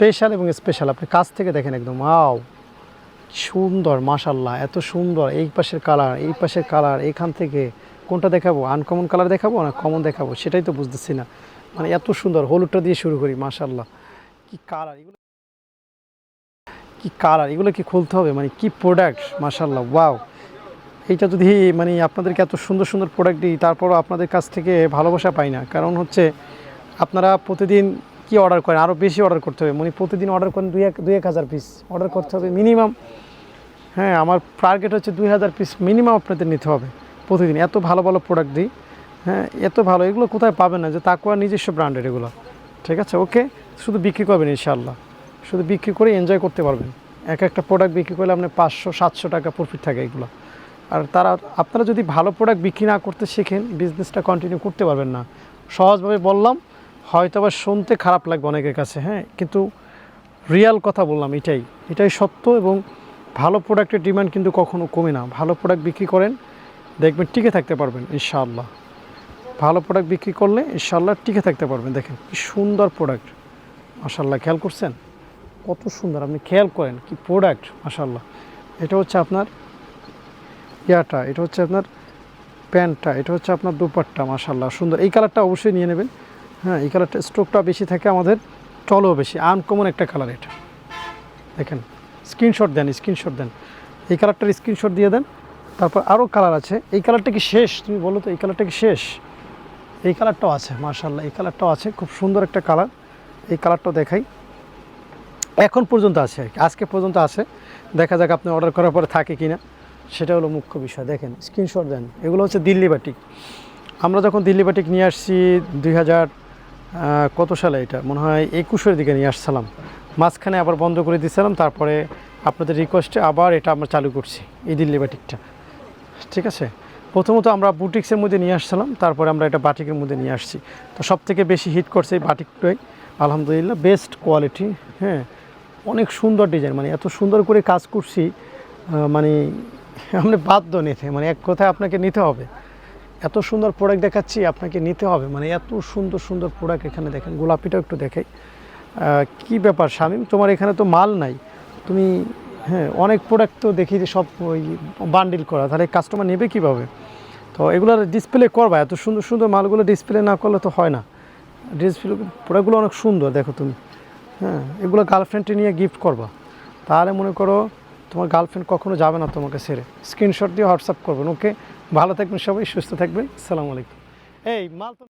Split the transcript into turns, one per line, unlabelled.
Special এবং special আপনি কাছ থেকে দেখেন একদম ওয়াও সুন্দর মাশাল্লাহ এত সুন্দর। এই পাশের কালার এই পাশের কালার এইখান থেকে কোনটা দেখাবো? আনকমন কালার দেখাবো না কমন দেখাবো? সেটাই তো বুঝতেছি না। মানে এত সুন্দর, হলুদটা দিয়ে শুরু করি মাশাল্লাহ কি কালার এগুলো কি কালার এগুলো কি খুলতে হবে? মানে কি প্রোডাক্ট মাশাল্লাহ ওয়াও এইটা যদি মানে আপনাদেরকে এত সুন্দর সুন্দর প্রোডাক্ট দিই, তারপরও আপনাদের কাছ থেকে ভালোবাসা পাই না। কারণ হচ্ছে, আপনারা প্রতিদিন কি অর্ডার করেন? আরও বেশি অর্ডার করতে হবে। মানে প্রতিদিন অর্ডার করেন দুই এক দুই এক হাজার পিস অর্ডার করতে হবে মিনিমাম হ্যাঁ আমার টার্গেট হচ্ছে দুই হাজার পিস মিনিমাম আপনাদের নিতে হবে প্রতিদিন। এত ভালো ভালো প্রোডাক্ট দিই হ্যাঁ এত ভালো। এগুলো কোথায় পাবেন না? যে তাকুয়া নিজস্ব ব্র্যান্ডের এগুলো। ঠিক আছে? ওকে শুধু বিক্রি করবেন ইনশাল্লাহ শুধু বিক্রি করে এনজয় করতে পারবেন। এক একটা প্রোডাক্ট বিক্রি করলে আপনার পাঁচশো, সাতশো টাকা প্রফিট থাকে এগুলো। আর তারা, আপনারা যদি ভালো প্রোডাক্ট বিক্রি না করতে শেখেন বিজনেসটা কন্টিনিউ করতে পারবেন না। সহজভাবে বললাম হয়তো আবার শুনতে খারাপ লাগবে অনেকের কাছে হ্যাঁ? কিন্তু রিয়াল কথা বললাম, এটাই। এটাই সত্য এবং ভালো প্রোডাক্টের ডিমান্ড কিন্তু কখনো কমে না। ভালো প্রোডাক্ট বিক্রি করেন, দেখবেন টিকে থাকতে পারবেন, ইনশাআল্লাহ। ভালো প্রোডাক্ট বিক্রি করলে, ইনশাআল্লাহ টিকে থাকতে পারবেন। দেখেন, কি সুন্দর প্রোডাক্ট মাশাল্লাহ খেয়াল করছেন? কত সুন্দর, আপনি খেয়াল করেন, কি প্রোডাক্ট মাশাল্লাহ এটা হচ্ছে আপনার ইয়াটা, এটা হচ্ছে আপনার প্যান্টটা, এটা হচ্ছে আপনার দুপাট্টা মাশাল্লাহ সুন্দর। এই কালারটা অবশ্যই নিয়ে নেবেন। হ্যাঁ এই কালারটা স্ট্রোকটা বেশি থাকে, আমাদের টলও বেশি আনকমন একটা কালার এটা। দেখেন স্ক্রিনশট দেন স্ক্রিনশট দেন। এই কালারটার স্ক্রিনশট দিয়ে দেন, তারপর আরও কালার আছে। এই কালারটা কি শেষ? তুমি বলো তো, এই কালারটা কি শেষ? এই কালারটাও আছে মাশাল্লাহ এই কালারটাও আছে, খুব সুন্দর একটা কালার এই কালারটাও দেখাই। এখন পর্যন্ত আছে আজকে পর্যন্ত আছে। দেখা যাক আপনি অর্ডার করার পরে থাকে কি না সেটা হলো মুখ্য বিষয়, দেখেন স্ক্রিনশট দেন। এগুলো হচ্ছে দিল্লি বাটিক আমরা যখন দিল্লি বাটিক নিয়ে আসছি দুই হাজার কত সালে এটা? মনে হয় একুশের দিকে নিয়ে আসছিলাম। মাঝখানে আবার বন্ধ করে দিয়েছিলাম তারপরে আপনাদের রিকোয়েস্টে আবার এটা আমরা চালু করছি, এই দিল্লি বাটিকটা ঠিক আছে? প্রথমত আমরা বুটিক্সের মধ্যে নিয়ে আসছিলাম, তারপরে আমরা এটা বাটিকের মধ্যে নিয়ে আসছি। তো সব থেকে বেশি হিট করছে এই বাটিকটাই আলহামদুলিল্লাহ বেস্ট কোয়ালিটি হ্যাঁ? অনেক সুন্দর ডিজাইন মানে এত সুন্দর করে কাজ করছি মানে আপনি বাধ্য নিতে মানে এক কথায় আপনাকে নিতে হবে। এত সুন্দর প্রোডাক্ট দেখাচ্ছি, আপনাকে নিতে হবে। মানে এত সুন্দর সুন্দর প্রোডাক্ট এখানে দেখেন। গোলাপিটাও একটু দেখাই। কি ব্যাপার শামিম তোমার এখানে তো মাল নাই। তুমি হ্যাঁ অনেক প্রোডাক্ট তো দেখি যে সব ওই বান্ডিল করা। তাহলে কাস্টমার নেবে কীভাবে? তো এগুলো ডিসপ্লে করবা। এত সুন্দর সুন্দর মালগুলো ডিসপ্লে না করলে তো হয় না। ডিসপ্লে প্রোডাক্টগুলো অনেক সুন্দর, দেখো তুমি। হ্যাঁ এগুলো গার্লফ্রেন্ডে নিয়ে গিফট করবা। তাহলে মনে করো তোমার গার্লফ্রেন্ড কখনো যাবে না তোমাকে ছেড়ে। স্ক্রিনশট দিয়ে হোয়াটসঅ্যাপ করবেন ওকে ভালো থাকবেন সবাই, সুস্থ থাকবেন। সালামু আলাইকুম। এই, মাল